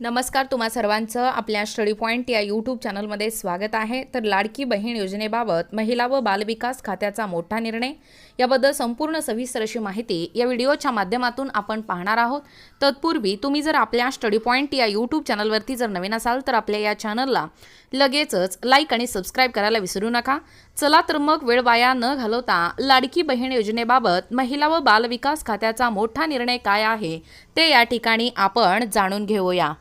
नमस्कार तुम्हा सर्वांचं आपल्या स्टडी पॉईंट या यूट्यूब चॅनलमध्ये स्वागत आहे. तर लाडकी बहीण योजनेबाबत महिला व बालविकास खात्याचा मोठा निर्णय. याबद्दल संपूर्ण सविस्तर अशी माहिती या व्हिडिओच्या माध्यमातून आपण पाहणार आहोत. तत्पूर्वी तुम्ही जर आपल्या स्टडी पॉईंट या यूट्यूब चॅनलवरती जर नवीन असाल तर आपल्या या चॅनलला लगेचच लाईक आणि सबस्क्राईब करायला विसरू नका. चला तर मग वेळ वाया न घालवता लाडकी बहीण योजनेबाबत महिला व बालविकास खात्याचा मोठा निर्णय काय आहे ते या ठिकाणी आपण जाणून घेऊया.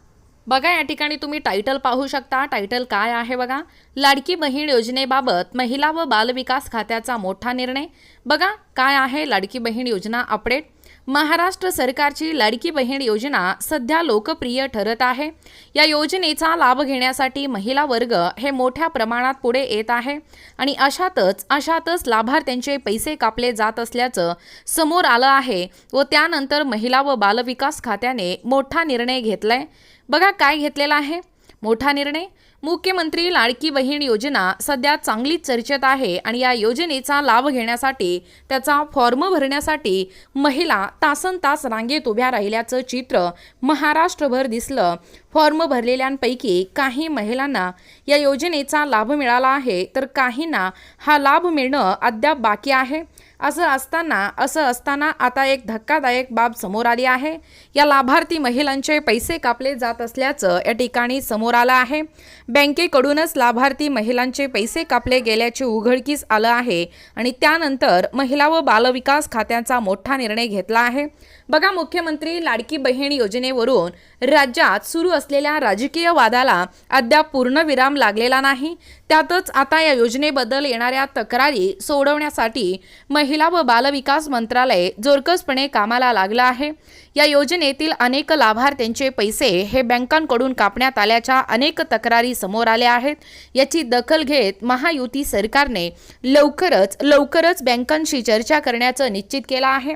बघा या ठिकाणी तुम्ही टायटल पाहू शकता. टायटल काय आहे बघा? लाडकी बहीण योजनेबाबत महिला व बालविकास खात्याचा मोठा निर्णय. बघा काय आहे लाडकी बहीण योजना अपडेट महाराष्ट्र सरकारची लाडकी बहीण योजना सध्या लोकप्रिय ठरत आहे. या योजनेचा लाभ घेण्यासाठी महिला वर्ग हे मोठ्या प्रमाणात पुढे येत आहे आणि अशातच अशातच लाभार्थ्यांचे पैसे कापले जात असल्याचं समोर आलं आहे व त्यानंतर महिला व बालविकास खात्याने मोठा निर्णय घेतलाय. बघा काय घेतलेला आहे. मोठा निर्णय? मुख्यमंत्री लाडकी बहीण योजना सध्या चांगलीच चर्चेत आहे आणि या योजनेचा लाभ घेण्यासाठी त्याचा फॉर्म भरण्यासाठी महिला तासन तास रांगेत उभ्या राहिल्याचं चित्र महाराष्ट्रभर दिसलं. फॉर्म भरलेल्यांपैकी काही महिलांना या योजनेचा लाभ मिळाला आहे तर काहींना हा लाभ मिळणं अद्याप बाकी आहे. असं असताना असं असताना आता एक धक्कादायक बाब समोर आली आहे. या लाभार्थी महिलांचे पैसे कापले जात असल्याचं या ठिकाणी समोर आलं आहे. बँकेकडूनच लाभार्थी महिलांचे पैसे कापले गेल्याचे उघडकीस आलं आहे आणि त्यानंतर महिला व बालविकास खात्याचा मोठा निर्णय घेतला आहे. बघा मुख्यमंत्री लाडकी बहीण योजनेवरून राज्यात सुरू असलेल्या राजकीय वादाला अद्याप पूर्णविराम लागलेला नाही. त्यातच आता या योजनेबद्दल येणाऱ्या तक्रारी सोडवण्यासाठी महिला व बालविकास मंत्रालय जोरकसपणे कामाला लागलं आहे. या योजनेतील अनेक लाभार्थ्यांचे पैसे हे बँकांकडून कापण्यात आल्याच्या अनेक तक्रारी समोर आल्या आहेत. याची दखल घेत महायुती सरकारने लवकरच लवकरच बँकांशी चर्चा करण्याचं निश्चित केलं आहे.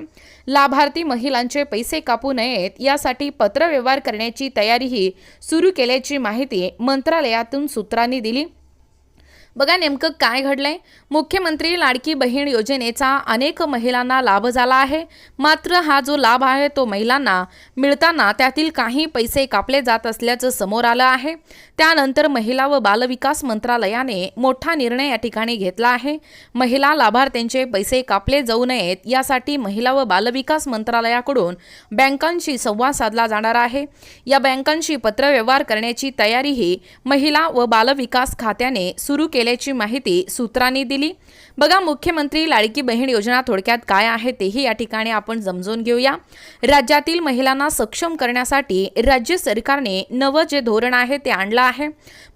लाभार्थी महिलांचे पैसे कापू नयेत यासाठी पत्रव्यवहार करण्याची तयारीही सुरू केल्याची माहिती मंत्रालयातून सूत्रांनी दिली. बघा नेमकं काय घडलंय. मुख्यमंत्री लाडकी बहीण योजनेचा अनेक महिलांना लाभ झाला आहे. मात्र हा जो लाभ आहे तो महिलांना मिळताना त्यातील काही पैसे कापले जात असल्याचं समोर आलं आहे. त्यानंतर महिला व बालविकास मंत्रालयाने मोठा निर्णय या ठिकाणी घेतला आहे. महिला लाभार्थ्यांचे पैसे कापले जाऊ नयेत यासाठी महिला व बालविकास मंत्रालयाकडून बँकांशी संवाद साधला जाणार आहे. या बँकांशी पत्रव्यवहार करण्याची तयारीही महिला व बालविकास खात्याने सुरू केली केल्याची माहिती सूत्रांनी दिली. बघा मुख्यमंत्री लाडकी बहीण योजना थोडक्यात काय आहे तेही या ठिकाणी आपण समजून घेऊया. राज्यातील महिलांना सक्षम करण्यासाठी राज्य सरकारने नवं जे धोरण आहे ते आणलं आहे.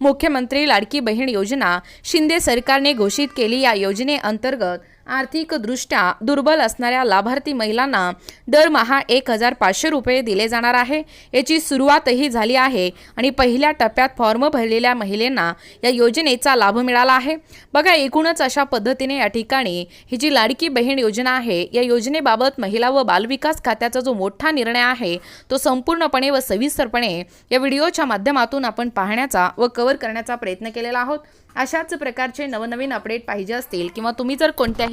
मुख्यमंत्री लाडकी बहीण योजना शिंदे सरकारने घोषित केली या योजनेअंतर्गत आर्थिकदृष्ट्या दुर्बल असणाऱ्या लाभार्थी महिलांना दरमहा एक हजार पाचशे रुपये दिले जाणार आहे. याची सुरुवातही झाली आहे आणि पहिल्या टप्प्यात फॉर्म भरलेल्या महिलांना या योजनेचा लाभ मिळाला आहे. बघा एकूणच अशा पद्धतीने या ठिकाणी ही जी लाडकी बहीण योजना आहे या योजनेबाबत महिला व बालविकास खात्याचा जो मोठा निर्णय आहे तो संपूर्णपणे व सविस्तरपणे या व्हिडिओच्या माध्यमातून आपण पाहण्याचा व कव्हर करण्याचा प्रयत्न केलेला आहोत. अशाच प्रकारचे नवनवीन अपडेट पाहिजे असतील किंवा तुम्ही जर कोणत्याही